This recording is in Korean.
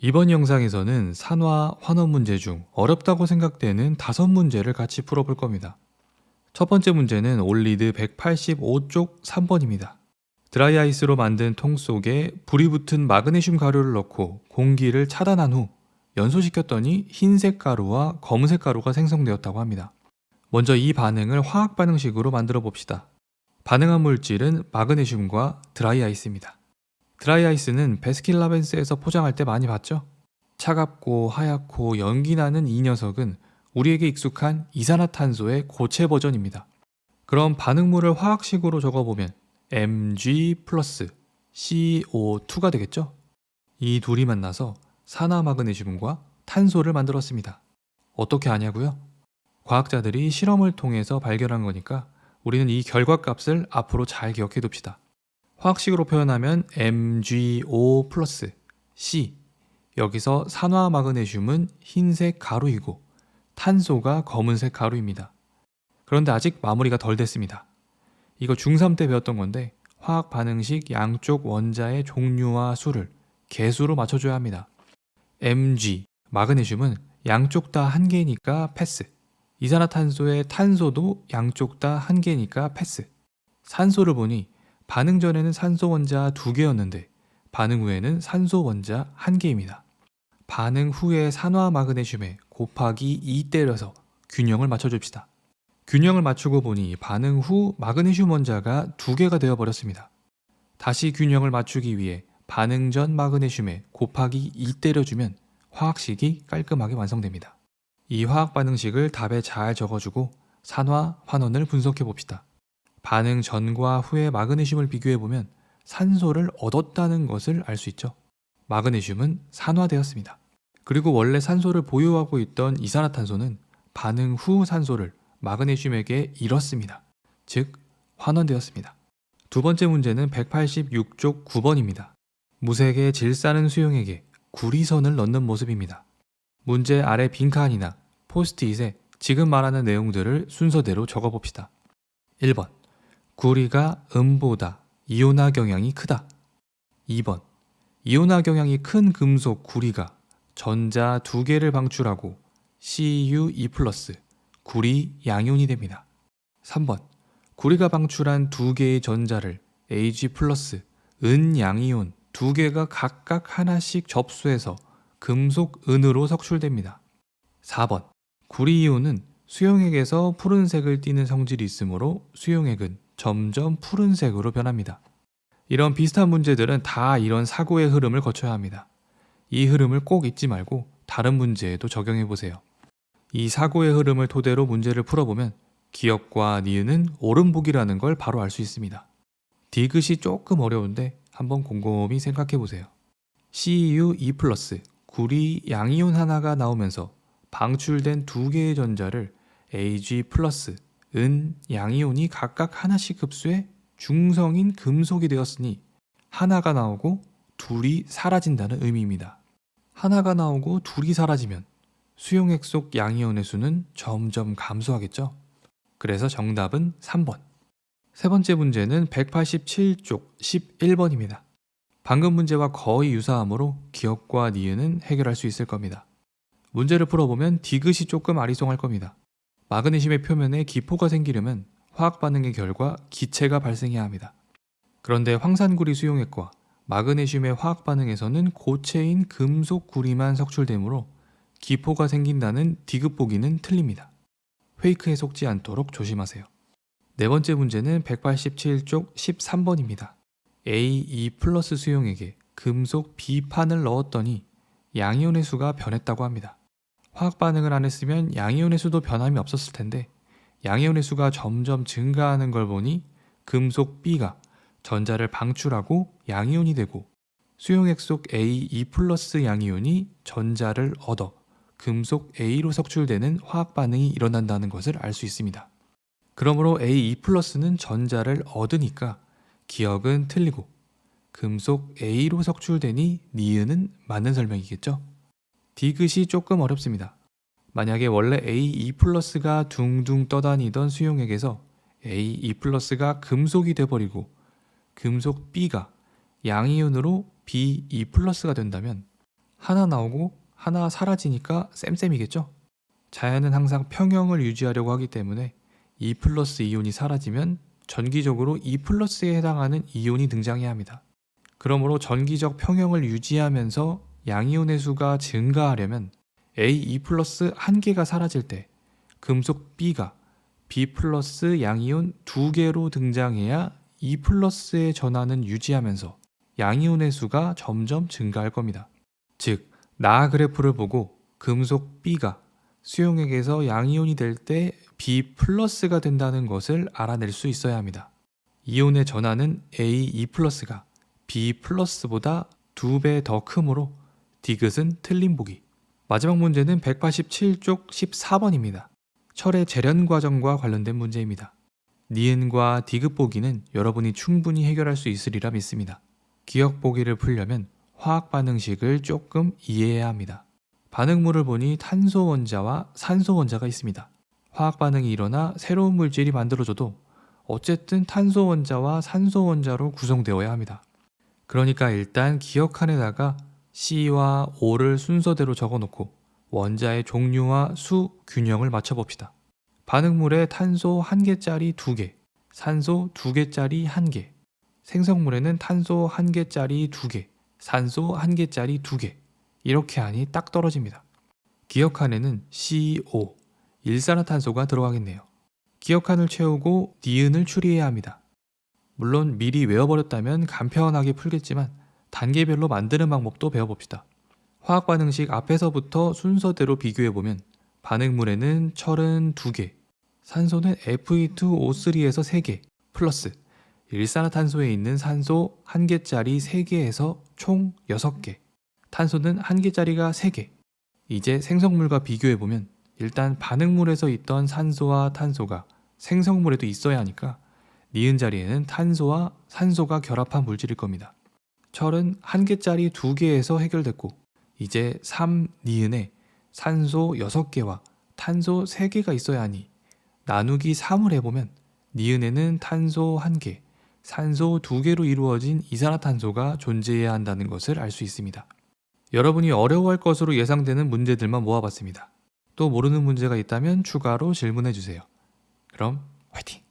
이번 영상에서는 산화, 환원 문제 중 어렵다고 생각되는 다섯 문제를 같이 풀어볼 겁니다. 첫 번째 문제는 올리드 185쪽 3번입니다. 드라이아이스로 만든 통 속에 불이 붙은 마그네슘 가루를 넣고 공기를 차단한 후 연소시켰더니 흰색 가루와 검은색 가루가 생성되었다고 합니다. 먼저 이 반응을 화학 반응식으로 만들어 봅시다. 반응한 물질은 마그네슘과 드라이아이스입니다. 드라이아이스는 베스킨라빈스에서 포장할 때 많이 봤죠? 차갑고 하얗고 연기 나는 이 녀석은 우리에게 익숙한 이산화탄소의 고체 버전입니다. 그럼 반응물을 화학식으로 적어보면 Mg 플러스 CO2가 되겠죠? 이 둘이 만나서 산화마그네슘과 탄소를 만들었습니다. 어떻게 아냐고요? 과학자들이 실험을 통해서 발견한 거니까 우리는 이 결과값을 앞으로 잘 기억해 둡시다. 화학식으로 표현하면 MgO 플러스 C 여기서 산화 마그네슘은 흰색 가루이고 탄소가 검은색 가루입니다. 그런데 아직 마무리가 덜 됐습니다. 이거 중3 때 배웠던 건데 화학 반응식 양쪽 원자의 종류와 수를 개수로 맞춰줘야 합니다. Mg 마그네슘은 양쪽 다 한 개니까 패스. 이산화탄소의 탄소도 양쪽 다 한 개니까 패스. 산소를 보니 반응 전에는 산소 원자 두 개였는데 반응 후에는 산소 원자 한 개입니다. 반응 후에 산화 마그네슘에 곱하기 2 때려서 균형을 맞춰줍시다. 균형을 맞추고 보니 반응 후 마그네슘 원자가 두 개가 되어버렸습니다. 다시 균형을 맞추기 위해 반응 전 마그네슘에 곱하기 2 때려주면 화학식이 깔끔하게 완성됩니다. 이 화학 반응식을 답에 잘 적어주고 산화, 환원을 분석해 봅시다. 반응 전과 후의 마그네슘을 비교해 보면 산소를 얻었다는 것을 알 수 있죠. 마그네슘은 산화되었습니다. 그리고 원래 산소를 보유하고 있던 이산화탄소는 반응 후 산소를 마그네슘에게 잃었습니다. 즉, 환원되었습니다. 두 번째 문제는 186쪽 9번입니다. 무색의 질산은 수용액에 구리선을 넣는 모습입니다. 문제 아래 빈칸이나 포스트잇에 지금 말하는 내용들을 순서대로 적어봅시다. 1번. 구리가 음보다 이온화 경향이 크다. 2번. 이온화 경향이 큰 금속 구리가 전자 두 개를 방출하고 Cu2 플러스 구리 양이온이 됩니다. 3번. 구리가 방출한 두 개의 전자를 Ag 플러스 은 양이온 두 개가 각각 하나씩 접수해서 금속 은으로 석출됩니다. 4번. 구리 이온은 수용액에서 푸른색을 띠는 성질이 있으므로 수용액은 점점 푸른색으로 변합니다. 이런 비슷한 문제들은 다 이런 사고의 흐름을 거쳐야 합니다. 이 흐름을 꼭 잊지 말고 다른 문제에도 적용해 보세요. 이 사고의 흐름을 토대로 문제를 풀어보면 기억과 니은은 오른보기라는 걸 바로 알 수 있습니다. 디귿이 조금 어려운데 한번 곰곰이 생각해 보세요. CU2 플러스 구리 양이온 하나가 나오면서 방출된 두 개의 전자를 Ag 플러스 은 양이온이 각각 하나씩 흡수해 중성인 금속이 되었으니 하나가 나오고 둘이 사라진다는 의미입니다. 하나가 나오고 둘이 사라지면 수용액 속 양이온의 수는 점점 감소하겠죠? 그래서 정답은 3번. 세 번째 문제는 187쪽 11번입니다. 방금 문제와 거의 유사하므로 기억과 니은은 해결할 수 있을 겁니다. 문제를 풀어보면 디귿이 조금 아리송할 겁니다. 마그네슘의 표면에 기포가 생기려면 화학 반응의 결과 기체가 발생해야 합니다. 그런데 황산구리 수용액과 마그네슘의 화학 반응에서는 고체인 금속 구리만 석출되므로 기포가 생긴다는 디귿 보기는 틀립니다. 페이크에 속지 않도록 조심하세요. 네 번째 문제는 187쪽 13번입니다. A2 플러스 수용액에 금속 B판을 넣었더니 양이온의 수가 변했다고 합니다. 화학 반응을 안 했으면 양이온의 수도 변함이 없었을 텐데 양이온의 수가 점점 증가하는 걸 보니 금속 B가 전자를 방출하고 양이온이 되고 수용액 속 A2 플러스 양이온이 전자를 얻어 금속 A로 석출되는 화학 반응이 일어난다는 것을 알 수 있습니다. 그러므로 A2 플러스는 전자를 얻으니까 기억은 틀리고 금속 A로 석출되니 니은은 맞는 설명이겠죠? 디귿이 조금 어렵습니다. 만약에 원래 A2 플러스가 둥둥 떠다니던 수용액에서 A2 플러스가 금속이 돼버리고 금속 B가 양이온으로 B2 플러스가 된다면 하나 나오고 하나 사라지니까 쌤쌤이겠죠? 자연은 항상 평형을 유지하려고 하기 때문에 2 플러스 이온이 사라지면 전기적으로 2 플러스에 해당하는 이온이 등장해야 합니다. 그러므로 전기적 평형을 유지하면서 양이온의 수가 증가하려면 A2 플러스 한 개가 사라질 때 금속 B가 B 플러스 양이온 두 개로 등장해야 2 플러스의 전환은 유지하면서 양이온의 수가 점점 증가할 겁니다. 즉, 나 그래프를 보고 금속 B가 수용액에서 양이온이 될 때 B 플러스가 된다는 것을 알아낼 수 있어야 합니다. 이온의 전환은 A2 플러스가 B 플러스보다 두 배 더 크므로 디귿은 틀린 보기. 마지막 문제는 187쪽 14번입니다. 철의 재련 과정과 관련된 문제입니다. 니은과 디귿 보기는 여러분이 충분히 해결할 수 있으리라 믿습니다. 기억 보기를 풀려면 화학 반응식을 조금 이해해야 합니다. 반응물을 보니 탄소 원자와 산소 원자가 있습니다. 화학 반응이 일어나 새로운 물질이 만들어져도 어쨌든 탄소 원자와 산소 원자로 구성되어야 합니다. 그러니까 일단 기억칸에다가 C와 O를 순서대로 적어놓고 원자의 종류와 수, 균형을 맞춰봅시다. 반응물에 탄소 1개짜리 2개, 산소 2개짜리 1개, 생성물에는 탄소 1개짜리 2개, 산소 1개짜리 2개 이렇게 하니 딱 떨어집니다. 기억칸에는 CO, 일산화탄소가 들어가겠네요. 기억칸을 채우고 니은을 추리해야 합니다. 물론 미리 외워버렸다면 간편하게 풀겠지만 단계별로 만드는 방법도 배워봅시다. 화학 반응식 앞에서부터 순서대로 비교해보면 반응물에는 철은 2개, 산소는 Fe2O3에서 3개, 플러스 일산화탄소에 있는 산소 1개짜리 3개에서 총 6개, 탄소는 1개짜리가 3개. 이제 생성물과 비교해보면 일단 반응물에서 있던 산소와 탄소가 생성물에도 있어야 하니까 니은 자리에는 탄소와 산소가 결합한 물질일 겁니다. 철은 1개짜리 2개에서 해결됐고 이제 3 니은에 산소 6개와 탄소 3개가 있어야 하니 나누기 3을 해보면 니은에는 탄소 1개, 산소 2개로 이루어진 이산화탄소가 존재해야 한다는 것을 알 수 있습니다. 여러분이 어려워할 것으로 예상되는 문제들만 모아봤습니다. 또 모르는 문제가 있다면 추가로 질문해 주세요. 그럼 화이팅!